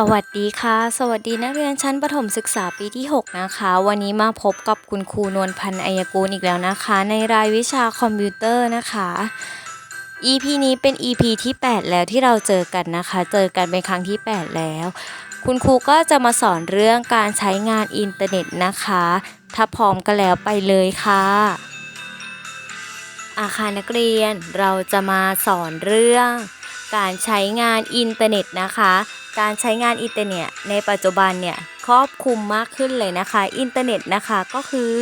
สวัสดีค่ะ สวัสดีนักเรียนชั้นประถมศึกษาปีที่ 6 นะคะ วันนี้มาพบกับคุณครูนวลพันธ์อัยกูลอีกแล้วนะคะ ในรายวิชาคอมพิวเตอร์นะคะ EP นี้เป็น EP ที่ 8 แล้วที่เราเจอกันนะคะ เจอกันเป็นครั้งที่ 8 แล้ว คุณครูก็จะมาสอนเรื่องการใช้งานอินเทอร์เน็ตนะคะ ถ้าพร้อมกันแล้วไปเลยค่ะ อาคารนักเรียนเราจะมาสอนเรื่อง การใช้งานอินเทอร์เน็ตนะคะ การใช้งานอินเทอร์เน็ตในปัจจุบันเนี่ยครอบคลุมมากขึ้นเลยนะคะ อินเทอร์เน็ตนะคะก็คือ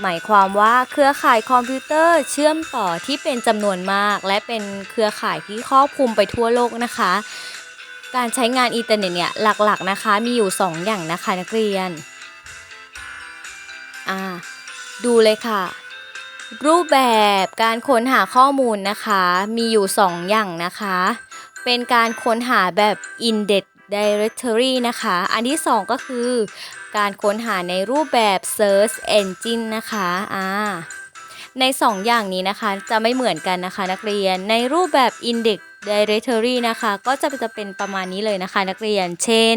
หมายความว่าเครือข่ายคอมพิวเตอร์เชื่อมต่อที่เป็นจำนวนมาก และเป็นเครือข่ายที่ครอบคลุมไปทั่วโลกนะคะ การใช้งานอินเทอร์เน็ตเนี่ยหลักๆนะคะมีอยู่ 2 อย่างนะคะนักเรียนอ่าดูเลยค่ะรูปแบบการค้นหาข้อมูลนะคะ มีอยู่ 2 อย่างนะคะ เป็นการค้นหาแบบ index directory นะคะ อันที่ 2 ก็คือ การค้นหาในรูปแบบ search engine นะคะอ่าใน 2 อย่างนี้นะคะจะไม่เหมือนกันนะคะนักเรียนในรูปแบบ index directory นะคะ ก็จะจะเป็นประมาณนี้เลยนะคะนักเรียน เช่น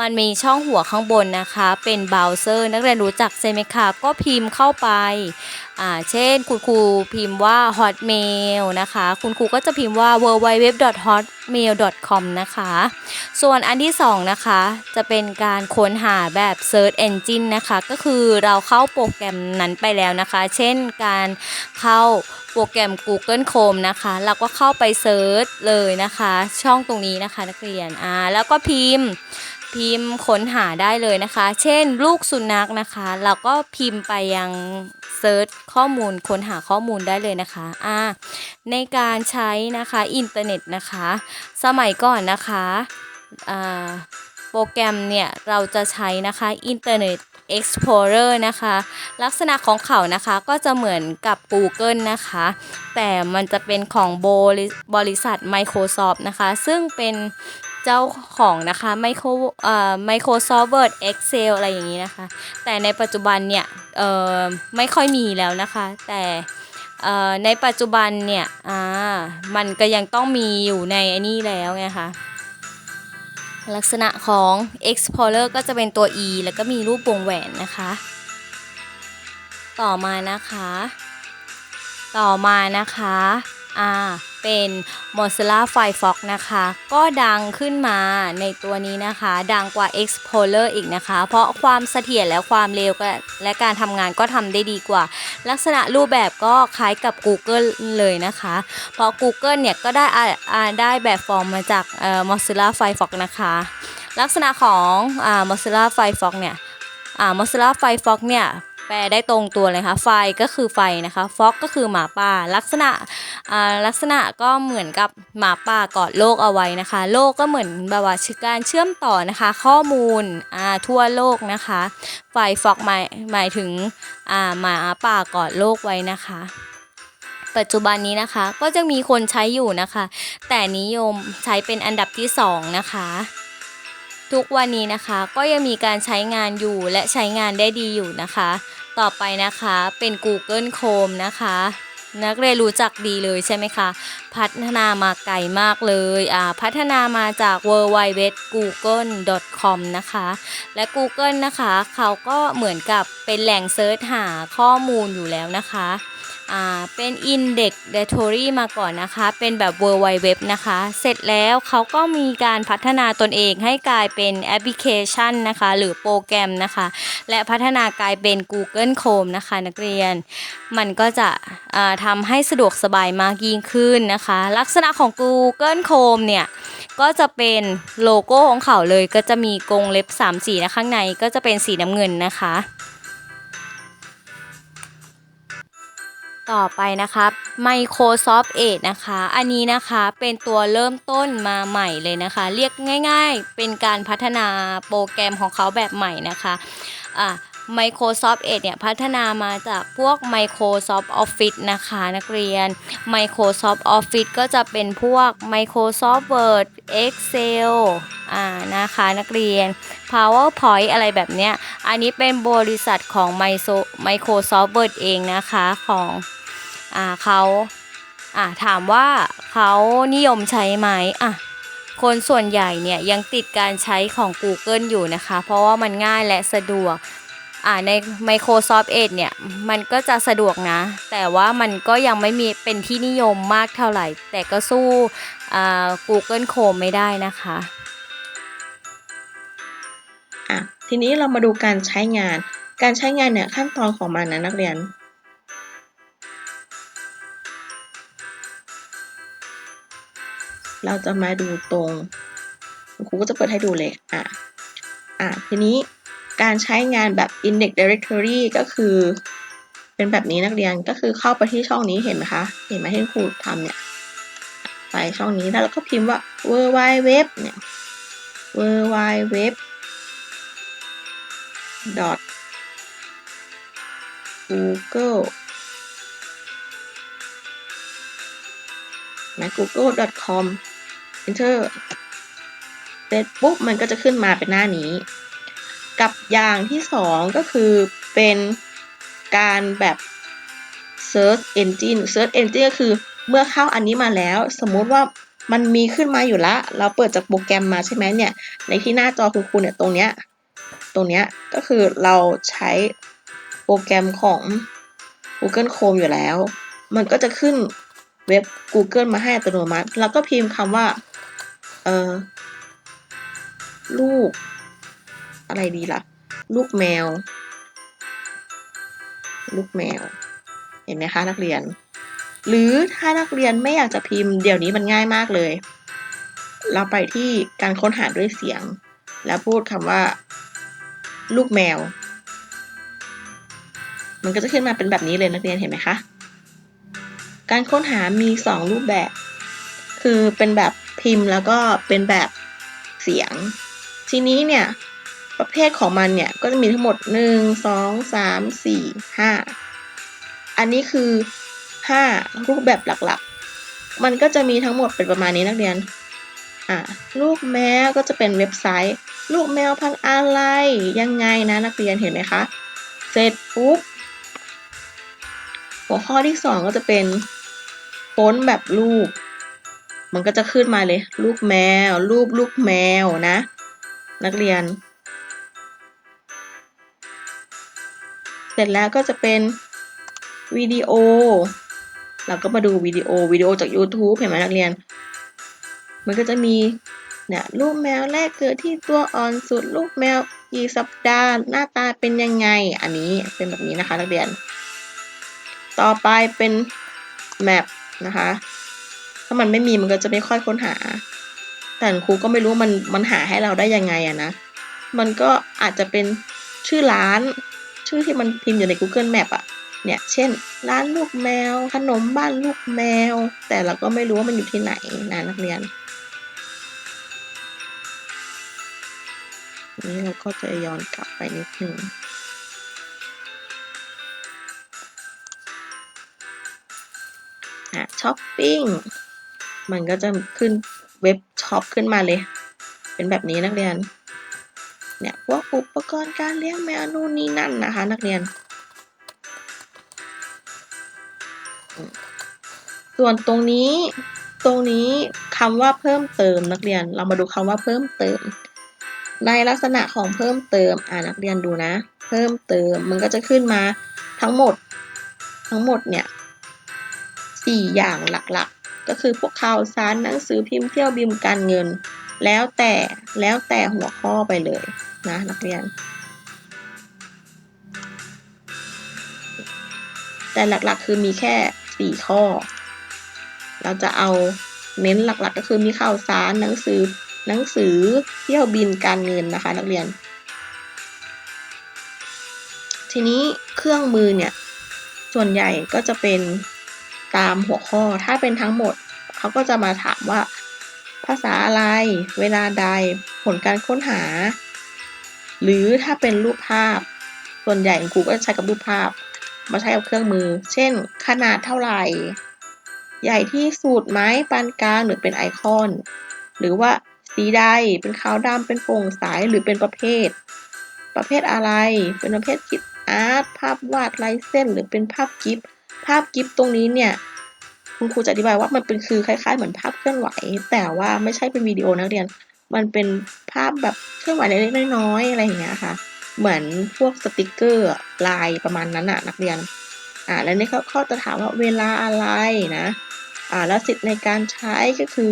มันมีช่องหัวข้างบนนะคะ เป็นเบราว์เซอร์ นักเรียนรู้จักใช่ไหมคะก็พิมพ์เข้าไป อ่าเช่นคุณครูพิมพ์ว่า hotmail นะคะ คุณครูก็จะพิมพ์ว่า www.hotmail.com นะคะ ส่วนอันที่สองนะคะ จะเป็นการค้นหาแบบ search engine นะคะ ก็คือเราเข้าโปรแกรมนั้นไปแล้วนะคะ เช่นการเข้าโปรแกรม Google Chrome นะคะ เราก็เข้าไปเซิร์ชเลยนะคะ ช่องตรงนี้นะคะนักเรียนอ่าแล้วก็พิมพ์ พิมพ์ค้นหาได้เลยนะคะ เช่น ลูกสุนัขนะคะ เราก็พิมพ์ไปยังเซิร์ชข้อมูลค้นหาข้อมูลได้เลยนะคะอ่าในการใช้นะคะอินเทอร์เน็ตนะคะ สมัยก่อนนะคะอ่าโปรแกรมเนี่ยเราจะใช้นะคะ Internet Explorer นะคะ ลักษณะของเขานะคะก็จะเหมือนกับ Google นะคะ แต่มันจะเป็นของบริบริษัท Microsoft นะคะ ซึ่งเป็น เจ้าของนะคะ Micro เอ่อ Microsoft Word Excel อะไรอย่างนี้นะคะ แต่ในปัจจุบันเนี่ยเอ่อไม่ค่อยมีแล้วนะคะ แต่เอ่อในปัจจุบันเนี่ยอ่ามันก็ยังต้องมีอยู่ในไอันนี้แล้วไงคะลักษณะของ Explorer ก็จะเป็นตัว E แล้วก็มีรูปวงแหวนนะคะ ต่อมานะคะ ต่อมานะคะ อ่า เป็น Mozilla Firefox นะคะ ก็ดังขึ้นมาในตัวนี้นะคะ ดังกว่า Explorer อีกนะคะ เพราะความเสถียรและความเร็วและการทำงานก็ทำได้ดีกว่า ลักษณะรูปแบบก็คล้ายกับ Google เลยนะคะ เพราะ Google เนี่ยก็ได้ได้แบบฟอร์มมาจากเอ่อ Mozilla Firefox นะคะ ลักษณะของอ่า Mozilla Firefox เนี่ยอ่า Mozilla Firefox เนี่ย แปลได้ตรงตัวเลยค่ะไฟก็คือไฟนะคะ Fox ก็คือหมาป่าลักษณะลักษณะก็เหมือนกับหมาป่ากอดโลกเอาไว้นะคะ โลกก็เหมือนแบบว่าการเชื่อมต่อนะคะ ข้อมูลทั่วโลกนะคะไฟ Fox หมายหมายถึงหมาป่ากอดโลกไว้นะคะปัจจุบันนี้นะคะก็จะมีคนใช้อยู่นะคะ แต่นิยมใช้เป็นอันดับที่สองนะคะ ทุกวันนี้นะคะก็ยังมีการใช้งานอยู่และใช้งานได้ดีอยู่นะคะ ต่อไปนะคะเป็น Google Chrome นะคะ นักเรียนรู้จักดีเลยใช่ไหมคะ พัฒนามาไกลมากเลยอ่าพัฒนามาจาก w w w google com นะคะ และ Google นะคะ เขาก็เหมือนกับเป็นแหล่งเซิร์ชหาข้อมูลอยู่แล้วนะคะอ่าเป็น Index Directory มาก่อนนะคะ เป็นแบบ World Wide Web นะคะ เสร็จแล้วเขาก็มีการพัฒนาตนเองให้กลายเป็นแอปพลิเคชันนะคะ หรือโปรแกรมนะคะ และพัฒนากลายเป็น Google Chrome นะคะนักเรียน มันก็จะทำให้สะดวกสบายมากยิ่งขึ้นนะคะ ลักษณะของ Google Chrome เนี่ยก็จะเป็นโลโก้ของเขาเลย ก็จะมีกรงเล็บ3สีนะข้างในก็จะเป็นสีน้ำเงินนะคะ ต่อไปนะครับ Microsoft Edge นะคะ อันนี้นะคะเป็นตัวเริ่มต้นมาใหม่เลยนะคะ เรียกง่ายๆ เป็นการพัฒนาโปรแกรมของเขาแบบใหม่นะคะ อะ Microsoft Edge เนี่ยพัฒนามาจากพวก Microsoft Office นะคะนักเรียน Microsoft Office ก็จะเป็นพวก Microsoft Word Excel อ่านะคะนักเรียน PowerPoint อะไรแบบเนี้ย อันนี้เป็นบริษัทของ Micro- Microsoft Word เองนะคะของอ่าเขาอ่าถามว่าเขานิยมใช้ไหมอะ คนส่วนใหญ่เนี่ยยังติดการใช้ของ Google อยู่นะคะ เพราะว่ามันง่ายและสะดวกอ่าใน Microsoft Edge เนี่ยมันก็จะสะดวกนะ แต่ว่ามันก็ยังไม่มีเป็นที่นิยมมากเท่าไหร่ แต่ก็สู้อ่า Google Chrome ไม่ได้นะคะอะทีนี้เรามาดูการใช้งาน การใช้งานเนี่ยขั้นตอนของมันนะนักเรียน เราจะมาดูตรงครูก็จะเปิดให้ดูเลยอะอะทีนี้การใช้งานแบบ index directory ก็คือ เป็นแบบนี้นักเรียนก็คือเข้าไปที่ช่องนี้เห็นไหมคะ เห็นไหมที่ครูทำเนี่ยไปช่องนี้แล้วเราก็พิมพ์ว่า w w w เนี่ย w w w dot google นะ google.com enter เสร็จปุ๊บมันก็จะขึ้นมาเป็นหน้านี้ กับอย่างที่สองก็คือเป็นการแบบ search engine search engine ก็คือเมื่อเข้าอันนี้มาแล้ว สมมุติว่ามันมีขึ้นมาอยู่ละ เราเปิดจากโปรแกรมมาใช่ไหมเนี่ย ในที่หน้าจอคุณครูเนี่ยตรงเนี้ย ตรงเนี้ยก็คือเราใช้โปรแกรมของ Google Chrome อยู่แล้ว มันก็จะขึ้น เว็บ Google มาให้อัตโนมัติ แล้วก็พิมพ์คำว่า เออลูก อะไรดีล่ะ ลูกแมว ลูกแมว เห็นไหมคะนักเรียน หรือถ้านักเรียนไม่อยากจะพิมพ์เดี๋ยวนี้มันง่ายมากเลย เราไปที่การค้นหาด้วยเสียง แล้วพูดคำว่า ลูกแมว มันก็จะขึ้นมาเป็นแบบนี้เลยนักเรียนเห็นไหมคะ การค้นหามี 2 รูปแบบ คือเป็นแบบพิมพ์แล้วก็เป็นแบบเสียง ทีนี้เนี่ย ประเภทของมันเนี่ย ก็จะมีทั้งหมด 1 2 3 4 5 อันนี้คือ 5 รูปแบบหลักๆ มันก็จะมีทั้งหมดเป็นประมาณนี้นักเรียน อ่าลูกแมวก็จะเป็นเว็บไซต์ ลูกแมวพันอะไร ยังไงนะนักเรียนเห็นไหมคะ เสร็จปุ๊บหัวข้อที่สองก็จะเป็น ค้นแบบรูป มันก็จะขึ้นมาเลยลูกแมว รูปลูกแมวนะ นักเรียน เสร็จแล้วก็จะเป็นวิดีโอ เราก็มาดูวิดีโอวิดีโอจาก YouTube เห็นไหมนักเรียน มันก็จะมีเนี่ยลูกแมวแรกเกิดที่ตัวอ่อนสุด ลูกแมวกี่สัปดาห์หน้าตาเป็นยังไง อันนี้เป็นแบบนี้นะคะนักเรียน ต่อไปเป็นแมป นะคะ ถ้ามันไม่มีมันก็จะไม่ค่อยค้นหา แต่ครูก็ไม่รู้มันมันหาให้เราได้ยังไงอะนะ มันก็อาจจะเป็นชื่อร้าน ชื่อที่มันพิมพ์อยู่ใน Google Map อะเนี่ย เช่น ร้านลูกแมว ขนมบ้านลูกแมว แต่เราก็ไม่รู้ว่ามันอยู่ที่ไหนนะนักเรียน นี้เราก็จะย้อนกลับไปนิดนึงะช้อปปิ้ง มันก็จะขึ้นเว็บช็อปขึ้นมาเลย เป็นแบบนี้นักเรียน เนี่ยพวกอุปกรณ์การเลี้ยงแมวนู่นนี่นั่นนะคะ นักเรียน ส่วนตรงนี้ ตรงนี้คำว่าเพิ่มเติมนักเรียน เรามาดูคำว่าเพิ่มเติม ในลักษณะของเพิ่มเติม อ่านักเรียนดูนะ เพิ่มเติม มันก็จะขึ้นมาทั้งหมด ทั้งหมดเนี่ย สี่อย่างหลักๆ ก็คือพวกข่าวสารหนังสือพิมพ์เที่ยวบิมการเงิน แล้วแต่แล้วแต่หัวข้อไปเลยนะนักเรียน แต่หลักๆคือมีแค่สี่ข้อ เราจะเอาเน้นหลักๆ ก็คือมีข่าวสารหนังสือหนังสือเที่ยวบินการเงินนะคะนักเรียน ทีนี้เครื่องมือเนี่ยส่วนใหญ่ก็จะเป็น ตามหัวข้อ ถ้าเป็นทั้งหมด เขาก็จะมาถามว่า ภาษาอะไร เวลาใด ผลการค้นหา หรือถ้าเป็นรูปภาพ ส่วนใหญ่ครูก็จะใช้กับรูปภาพ มาใช้กับเครื่องมือ เช่น ขนาดเท่าไหร่ ใหญ่ที่สุดไหมปานกลางหรือเป็นไอคอน หรือว่าสีใด เป็นขาวดำเป็นโปร่งใสหรือเป็นประเภท ประเภทอะไร เป็นประเภทคิดอาร์ต ภาพวาดลายเส้น หรือเป็นภาพกิฟ ภาพกิฟตรงนี้เนี่ยคุณครูจะอธิบายว่ามันเป็นคือคล้ายๆ เหมือนภาพเคลื่อนไหว แต่ว่าไม่ใช่เป็นวิดีโอนักเรียน มันเป็นภาพแบบเคลื่อนไหวเล็กๆน้อยๆอะไรอย่างเงี้ยค่ะ เหมือนพวกสติกเกอร์ลายประมาณนั้นอะนักเรียนอ่าแล้วนี่เขาเขาจะถามว่าเวลาอะไรนะอ่าแล้วสิทธิ์ในการใช้ก็คือ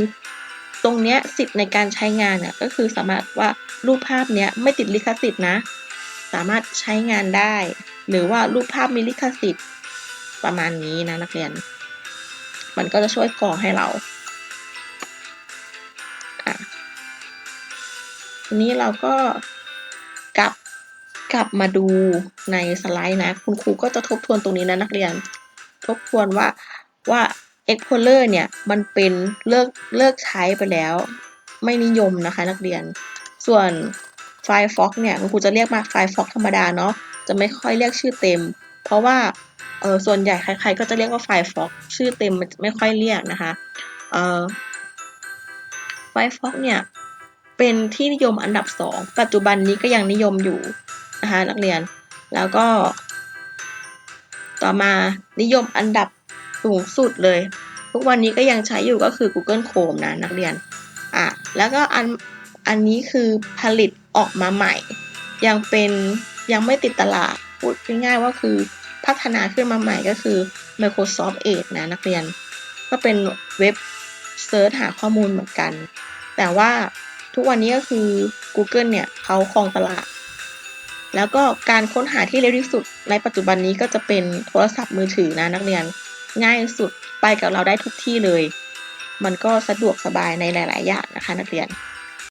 ตรงเนี้ยสิทธิ์ในการใช้งานเนี่ยก็คือสามารถว่ารูปภาพเนี้ยไม่ติดลิขสิทธิ์นะ สามารถใช้งานได้ หรือว่ารูปภาพมีลิขสิทธิ์ ประมาณนี้นะนักเรียน มันก็จะช่วยกรองให้เราอะทีนี้เราก็กลับกลับมาดูในสไลด์นะ คุณครูก็จะทบทวนตรงนี้นะนักเรียน ทบทวนว่าว่า Explorer เนี่ยมันเป็นเลิกเลิกใช้ไปแล้ว ไม่นิยมนะคะนักเรียน ส่วน Firefox เนี่ยคุณครูจะเรียกมา Firefox ธรรมดาเนาะจะไม่ค่อยเรียกชื่อเต็ม เพราะว่าเออส่วนใหญ่ใครๆก็จะเรียกว่า Firefox ชื่อเต็มมันไม่ค่อยเรียกนะคะเออ Firefox เนี่ยเป็นที่นิยมอันดับ 2 ปัจจุบันนี้ก็ยังนิยมอยู่นะคะนักเรียนแล้วก็ ต่อมานิยมอันดับสูงสุดเลย ทุกวันนี้ก็ยังใช้อยู่ก็คือ Google Chrome นะนักเรียนอะแล้วก็อันอันนี้คือผลิตออกมาใหม่ ยังเป็นยังไม่ติดตลาด พูดง่ายๆว่าคือพัฒนาขึ้นมาใหม่ก็คือ Microsoft Edge นะนักเรียน ก็เป็นเว็บเซิร์ชหาข้อมูลเหมือนกัน แต่ว่าทุกวันนี้ก็คือ Google เนี่ยเขาครองตลาด แล้วก็การค้นหาที่เร็วที่สุดในปัจจุบันนี้ก็จะเป็นโทรศัพท์มือถือนะนักเรียนง่ายสุดไปกับเราได้ทุกที่เลย มันก็สะดวกสบายในหลาย ๆ อย่างนะคะนักเรียน